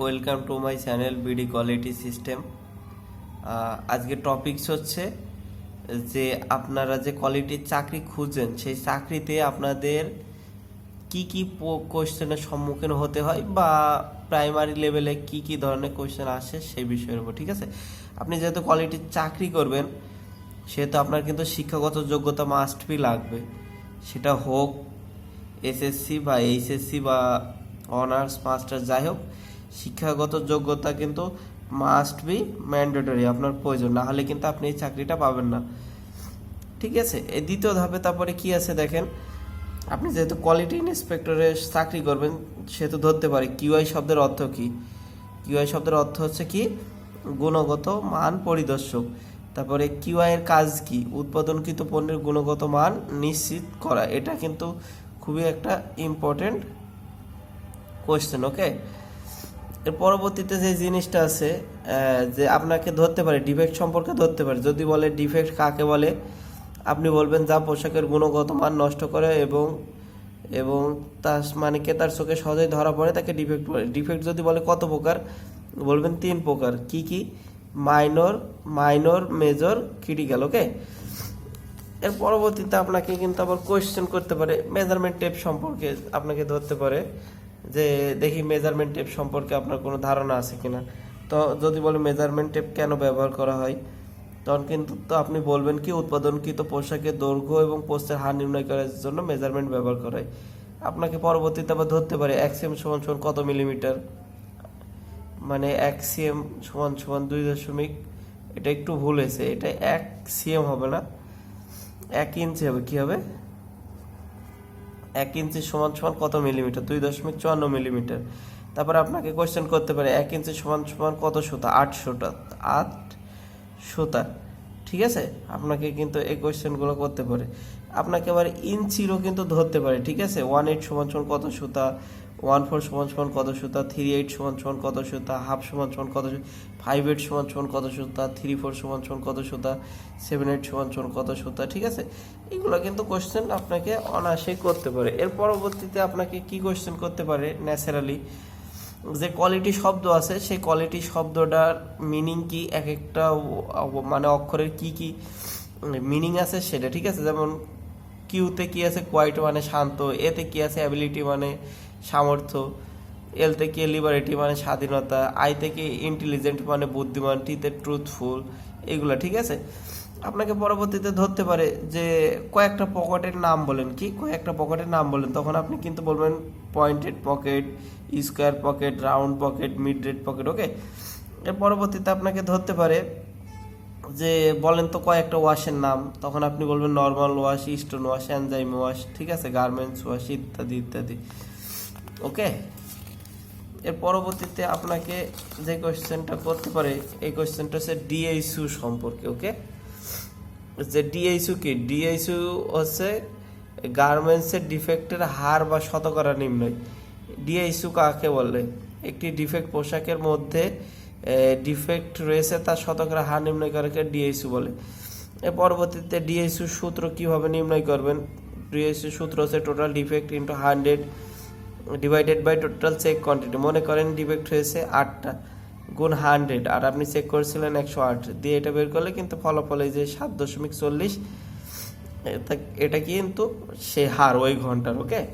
Welcome to my channel BD quality system আজকে topics হচ্ছে যে আপনারা যে কোয়ালিটির চাকরি খুঁজছেন সেই চাকরিতে আপনাদের কি কি কোশ্চেনের সম্মুখীন হতে হয় বা প্রাইমারি লেভেলে কি কি ধরনের কোশ্চেন আসে সেই বিষয়ের উপর, ঠিক আছে? আপনি যেহেতু কোয়ালিটির চাকরি করবেন, সেহেতু আপনার কিন্তু শিক্ষাগত যোগ্যতা মাস্ট বি লাগবে। সেটা হোক এসএসসি বা এইচএসসি বা অনার্স মাস্টার যাই হোক, শিক্ষাগত যোগ্যতা কিন্তু মাস্ট বি ম্যান্ডেটরি আপনার প্রয়োজন। না হলে কিন্তু আপনি এই চাকরিটা পাবেন না। ঠিক আছে? এই দ্বিতীয় ধাপে তারপরে কি আছে দেখেন? আপনি যেহেতু কোয়ালিটি ইন্সপেক্টরের চাকরি করবেন, সেহেতু ধরতে পারে কিউআই শব্দের অর্থ কি? কিউআই শব্দের অর্থ হচ্ছে কি? গুণগত মান পরিদর্শক। তারপরে কিউআই এর কাজ কি? উৎপাদনকৃত পণ্যের গুণগত মান নিশ্চিত করা। এটা কিন্তু খুবই একটা ইম্পর্টেন্ট কোয়েশ্চেন ওকে এর পরবর্তীতে যে জিনিসটা আছে যে আপনাকে ধরতে পারে ডিফেক্ট সম্পর্কে ধরতে পারে। যদি বলে ডিফেক্ট কাকে বলে, আপনি বলবেন যা পোশাকের গুণগত মান নষ্ট করে এবং এবং তার মানে কে তার চোখে সহজেই ধরা পড়ে, তাকে ডিফেক্ট বলে। ডিফেক্ট যদি বলে কত প্রকার? বলবেন তিন প্রকার। কি কি? Minor minor major critical okay এর পরবর্তীতে আপনাকে কিন্তু আবার কোয়েশ্চেন করতে পারে। মেজারমেন্ট টেপ সম্পর্কে আপনাকে ধরতে পারে। যে দেখি মেজারমেন্ট টেপ সম্পর্কে আপনার কোনো ধারণা আছে কিনা। তো যদি বলে মেজারমেন্ট টেপ কেন ব্যবহার করা হয়, তখন কিন্তু তো আপনি বলবেন কি, উৎপাদনকৃত পোশাকের দৈর্ঘ্য এবং পোস্টের হার নির্ণয় করার জন্য মেজারমেন্ট ব্যবহার করা হয়। আপনাকে পরবর্তীতে আবার ধরতে পারে এক্সএম সমান সমান কত মিলিমিটার মানে এক সিএম সমান সমান দুই দশমিক, এটা একটু ভুল হয়েছে, এটা এক সিএম হবে না, এক ইঞ্চি হবে, কি হবে? এক ইঞ্চি সমান সমান কত মিলিমিটার? দুই দশমিক চুয়ান্ন মিলিমিটার। তারপর আপনাকে কোয়েশ্চেন করতে পারে, এক ইঞ্চি সমান সমান কত সুতা? আট সুতা আট সুতা। ঠিক আছে? আপনাকে কিন্তু এই কোয়েশ্চেনগুলো করতে পারে। আপনাকে আবার ইঞ্চিরও কিন্তু ধরতে পারে, ঠিক আছে? ওয়ান এইট সমান সমান কত সুতা? ওয়ান ফোর সমান সমান কত সুতা, থ্রি এইট সমান সমান কত সুতা, হাফ সমান সমান কত ফাইভ এইট সমান সমান কত সুতা, থ্রি ফোর সমান সমান কত সুতা, সেভেন এইট সমান সমান কত সুতা, ঠিক আছে? এগুলো কিন্তু কোশ্চেন আপনাকে অনায়াসেই করতে পারে। এর পরবর্তীতে আপনাকে কি কোশ্চেন করতে পারে ন্যাচারালি? যে কোয়ালিটি শব্দ আছে, সেই কোয়ালিটি শব্দটার মিনিং কি? এক একটা মানে অক্ষরের কি কি মিনিং আছে সেটা, ঠিক আছে? যেমন কিউতে কি আছে? কোয়াইট মানে শান্ত এতে কি আছে? অ্যাবিলিটি মানে সামর্থ্য এল থেকে লিবারেটি মানে স্বাধীনতা আই থেকে ইন্টেলিজেন্ট মানে বুদ্ধিমান টিতে ট্রুথফুল এগুলা, ঠিক আছে? আপনাকে পরবর্তীতে ধরতে পারে যে কয়েকটা পকেটের নাম বলেন কি? কয়েকটা পকেটের নাম বলেন, তখন আপনি কিন্তু বলবেন pointed pocket square pocket round pocket mitred pocket okay এর পরবর্তীতে আপনাকে ধরতে পারে যে বলেন তো কয়েকটা ওয়াশের নাম, তখন আপনি বলবেন normal wash stone wash enzyme wash ঠিক আছে? গার্মেন্টস ওয়াশ ইত্যাদি ইত্যাদি। ওকে এর পরবর্তীতে আপনাকে যে কোয়েশ্চেনটা করতে পারে, এই কোয়েশ্চেনটা হচ্ছে ডিএইসু সম্পর্কে ওকে যে ডিএইসু কি? ডিএইসু হচ্ছে গার্মেন্টসের ডিফেক্টের হার বা শতকরা নির্ণয়। ডিএইসু কাকে বলে? একটি ডিফেক্ট পোশাকের মধ্যে ডিফেক্ট রয়েছে, তার শতকরা হার নির্ণয় করাকে ডিএইসু বলে। এর পরবর্তীতে ডিএইসু সূত্র কীভাবে নির্ণয় করবেন? ডিএইসু সূত্র হচ্ছে total defect into hundred divided by total check quantity মনে করেন ডিফেক্ট হয়েছে আটটা গুণ হান্ড্রেড আর আপনি চেক করেছিলেন একশো আট। দিয়ে এটা বের করলে কিন্তু ফলাফল এই যে সাত দশমিক চল্লিশ, এটা- কিন্তু সে হার ওই ঘণ্টার ওকে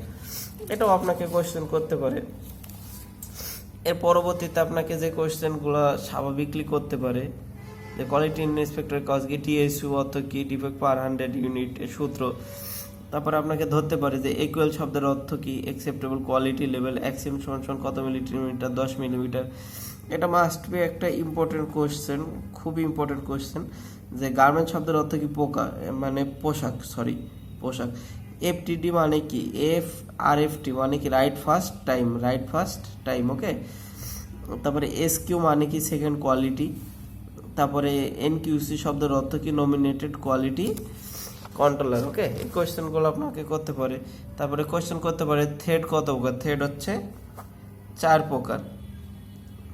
এটাও আপনাকে কোয়েশ্চেন করতে পারে। এর পরবর্তীতে আপনাকে যে কোয়েশ্চেনগুলো স্বাভাবিকলি করতে পারে, যে কোয়ালিটি ইন্সপেক্টর কাজ কি টিএসইউ অর্থ কি ডিফেক্ট পার হান্ড্রেড ইউনিট সূত্র। তারপর আপনাকে ধরতে পারে যে ইকুয়াল শব্দের অর্থ কি? অ্যাকসেপ্টেবল কোয়ালিটি লেভেল সমান সমান কত মিলিমিটার দশ মিলিমিটার এটা মাস্ট বি একটা ইম্পর্টেন্ট কোয়েশ্চেন খুবই ইম্পর্টেন্ট কোয়েশ্চেন যে গার্মেন্ট শব্দের অর্থ কি? পোকা মানে পোশাক সরি পোশাক। এফটিডি মানে কি? এফ আর এফ টি মানে কি? Right first time right first time okay তারপরে এস কিউ মানে কি? সেকেন্ড কোয়ালিটি তারপরে এনকিউসি শব্দের অর্থ কি? নমিনেটেড কোয়ালিটি কন্ট্রোলার ওকে এই কোয়েশ্চেনগুলো আপনাকে করতে পারে। তারপরে কোয়েশ্চেন করতে পারে থ্রেড কত প্রকার? থ্রেড হচ্ছে চার প্রকার।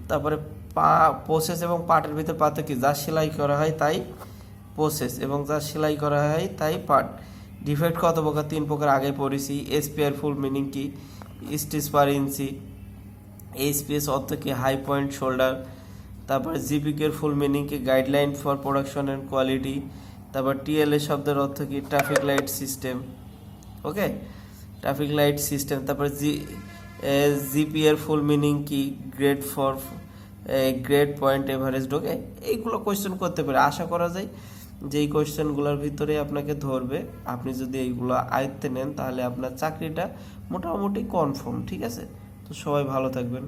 তারপরে পা প্রসেস এবং পাটের ভিতর পার্থক্য কি যা সেলাই করা হয় তাই প্রসেস এবং যা সেলাই করা হয় তাই পার্ট ডিফেক্ট কত প্রকার? তিন প্রকার, আগে পড়েছি। S P R full meaning কি? Stitch per inch H P S অর্থ কি? হাই পয়েন্ট শোল্ডার তারপরে জিপিকের ফুল মিনিং কি? Guideline for production and quality তারপর টিএলএ শব্দের অর্থ কি? Traffic light system okay traffic light system তারপর জি জিপি এর ফুল মিনিং কি? Grade for grade point average okay এইগুলো কোয়েশ্চেন করতে পারে। আশা করা যায় যে এই কোয়েশ্চেনগুলোর ভিতরে আপনাকে ধরবে। আপনি যদি এইগুলো আয়ত্তে নেন, তাহলে আপনার চাকরিটা মোটামুটি কনফার্ম ঠিক আছে? তো সবাই ভালো থাকবেন।